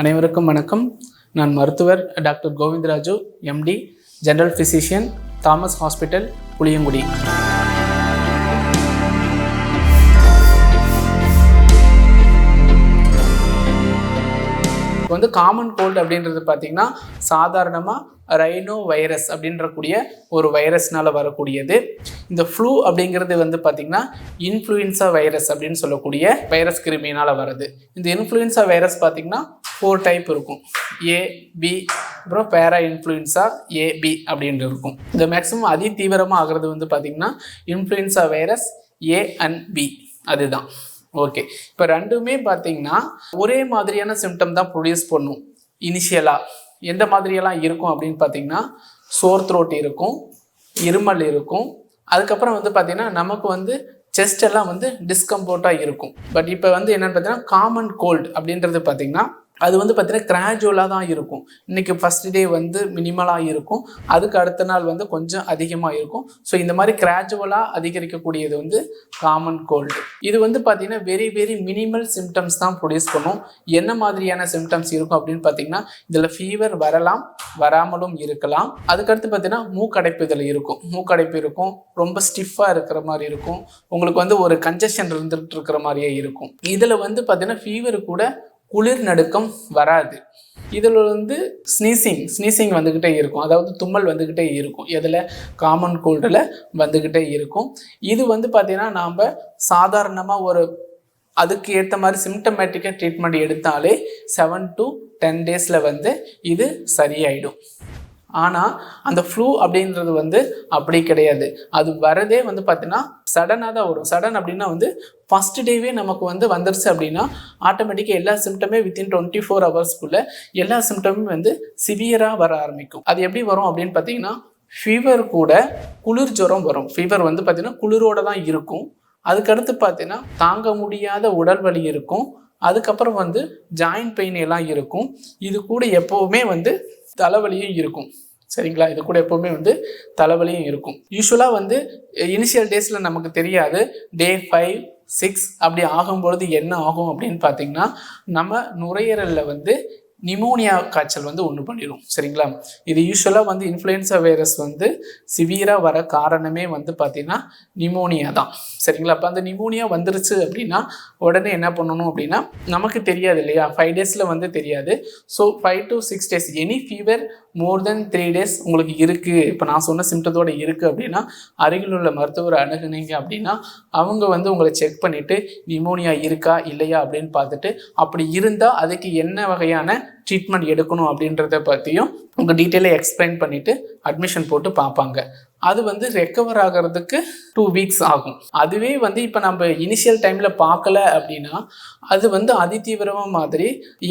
அனைவருக்கும் வணக்கம். நான் மருத்துவர் doctor Govindaraju MD general physician Thomas hospital Puliyangudi. இப்போ வந்து காமன் கோல்டு அப்படின்றது பார்த்தீங்கன்னா சாதாரணமாக ரைனோ வைரஸ் அப்படின்றக்கூடிய ஒரு வைரஸ்னால வரக்கூடியது. இந்த ஃப்ளூ அப்படிங்கிறது வந்து பார்த்திங்கன்னா இன்ஃப்ளூயன்சா வைரஸ் அப்படின்னு சொல்லக்கூடிய வைரஸ் கிருமியினால் வருது இந்த இன்ஃப்ளூயன்சா வைரஸ் பார்த்திங்கன்னா ஃபோர் டைப் இருக்கும். ஏ பி அப்புறம் பேரா இன்ஃப்ளூயன்ஸா ஏபி அப்படின்ட்டு இருக்கும். இந்த மேக்ஸிமம் அதி தீவிரமாக ஆகிறது வந்து பார்த்திங்கன்னா influenza virus A and B அதுதான். ஓகே இப்போ ரெண்டுமே பார்த்தீங்கன்னா ஒரே மாதிரியான சிம்டம் தான் ப்ரொடியூஸ் பண்ணும். இனிஷியலாக எந்த மாதிரியெல்லாம் இருக்கும் அப்படின்னு பார்த்தீங்கன்னா சோர் த்ரோட் இருக்கும் இருமல் இருக்கும். அதுக்கப்புறம் வந்து பார்த்திங்கன்னா நமக்கு வந்து செஸ்ட் எல்லாம் வந்து டிஸ்கம்ஃபோர்ட்டாக இருக்கும். பட் இப்போ வந்து என்னென்னு பார்த்தீங்கன்னா காமன் கோல்டு அப்படின்றது பார்த்தீங்கன்னா அது வந்து பார்த்தீங்கன்னா கிராஜுவலாக தான் இருக்கும். இன்றைக்கி ஃபஸ்ட் டே வந்து மினிமலாக இருக்கும். அதுக்கு அடுத்த நாள் வந்து கொஞ்சம் அதிகமாக இருக்கும். ஸோ இந்த மாதிரி கிராஜுவலாக அதிகரிக்கக்கூடியது வந்து காமன் கோல்டு இது வந்து பார்த்தீங்கன்னா வெரி வெரி மினிமல் சிம்டம்ஸ் தான் ப்ரொடியூஸ் பண்ணும். என்ன மாதிரியான சிம்டம்ஸ் இருக்கும் அப்படின்னு பார்த்தீங்கன்னா இதில் ஃபீவர் வரலாம் வராமலும் இருக்கலாம். அதுக்கடுத்து பார்த்தீங்கன்னா மூக்கடைப்பு இதில் இருக்கும். மூக்கடைப்பு இருக்கும். ரொம்ப ஸ்டிஃபாக இருக்கிற மாதிரி இருக்கும். உங்களுக்கு வந்து ஒரு கன்ஜஷன் இருந்துகிட்டு இருக்கிற மாதிரியே இருக்கும். இதில் வந்து பார்த்தீங்கன்னா ஃபீவர் கூட குளிர் நடுக்கம் வராது. இதில் வந்து ஸ்னீசிங் ஸ்னீசிங் வந்துக்கிட்டே இருக்கும். அதாவது தும்மல் வந்துக்கிட்டே இருக்கும். எதில்? காமன் கோல்டில் வந்துக்கிட்டே இருக்கும். இது வந்து பார்த்திங்கன்னா நாம் சாதாரணமாக ஒரு அதுக்கு ஏற்ற மாதிரி சிம்டமேட்டிக்காக ட்ரீட்மெண்ட் எடுத்தாலே செவன் டு டென் டேஸில் வந்து இது சரியாயிடும். ஆனால் அந்த ஃப்ளூ அப்படின்றது வந்து அப்படி கிடையாது. அது வரதே வந்து பார்த்தீங்கன்னா சடனாக தான் வரும். சடன் அப்படின்னா வந்து ஃபஸ்ட் டேவே நமக்கு வந்து வந்துருச்சு அப்படின்னா ஆட்டோமேட்டிக்காக எல்லா சிம்டமே வித்தின் டுவெண்ட்டி ஃபோர் ஹவர்ஸ்க்குள்ளே எல்லா சிம்டமும் வந்து சிவியராக வர ஆரம்பிக்கும். அது எப்படி வரும் அப்படின்னு பார்த்தீங்கன்னா ஃபீவர் கூட குளிர் ஜுரம் வரும். ஃபீவர் வந்து பார்த்திங்கன்னா குளிரோட தான் இருக்கும். அதுக்கடுத்து பார்த்தீங்கன்னா தாங்க முடியாத உடல் வலி இருக்கும். அதுக்கப்புறம் வந்து ஜாயிண்ட் பெயின் எல்லாம் இருக்கும். இது கூட எப்போவுமே வந்து தலைவலியும் இருக்கும். சரிங்களா? இது கூட எப்போவுமே வந்து தலைவலியும் இருக்கும். யூஸ்வலாக வந்து இனிஷியல் டேஸில் நமக்கு தெரியாது. டே ஃபைவ் சிக்ஸ் அப்படி ஆகும்பொழுது என்ன ஆகும் அப்படின்னு பார்த்தீங்கன்னா நம்ம நுரையீரலில் வந்து நிமோனியா காய்ச்சல் வந்து ஒன்று பண்ணிடும் சரிங்களா? இது யூஸ்வலாக வந்து இன்ஃப்ளூயன்சா வைரஸ் வந்து சிவியராக வர காரணமே வந்து பார்த்திங்கன்னா நிமோனியா தான். சரிங்களா? அப்போ அந்த நிமோனியா வந்துருச்சு அப்படின்னா உடனே என்ன பண்ணணும் அப்படின்னா நமக்கு தெரியாது இல்லையா? ஃபைவ் டேஸில் வந்து தெரியாது. So five to six days any fever more then three days உங்களுக்கு இருக்குது இப்போ நான் சொன்ன சிம்டத்தோட இருக்குது அப்படின்னா அருகில் உள்ள மருத்துவரை அணுகுனீங்க அப்படின்னா அவங்க வந்து உங்களை செக் பண்ணிவிட்டு நிமோனியா இருக்கா இல்லையா அப்படின்னு பார்த்துட்டு அப்படி இருந்தால் அதுக்கு என்ன வகையான ட்ரீட்மெண்ட் எடுக்கணும் அப்படின்றத பற்றியும் உங்கள் டீட்டெயிலை எக்ஸ்பிளைன் பண்ணிவிட்டு அட்மிஷன் போட்டு பார்ப்பாங்க. அது வந்து ரெக்கவர் ஆகிறதுக்கு டூ வீக்ஸ் ஆகும். அதுவே வந்து இப்போ நம்ம இனிஷியல் டைமில் பார்க்கல அப்படின்னா அது வந்து அதிதீவிரமாக மாதிரி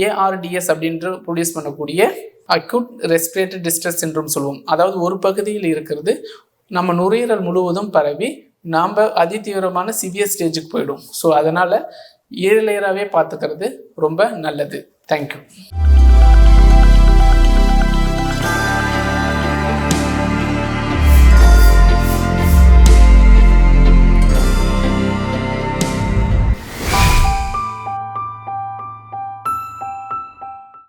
ஏஆர்டிஎஸ் அப்படின்ற ப்ரொடியூஸ் பண்ணக்கூடிய அக்யூட் ரெஸ்பிரேட்டரி டிஸ்ட்ரெஸ் சின்ரோம் சொல்லுவோம். அதாவது ஒரு பகுதியில் இருக்கிறது நம்ம நுரையீரல் முழுவதும் பரவி நாம் அதிதீவிரமான சிவியர் ஸ்டேஜுக்கு போயிடும். ஸோ அதனால் ஏழு லேயராகவே பார்த்துக்கிறது ரொம்ப நல்லது. தேங்க்யூ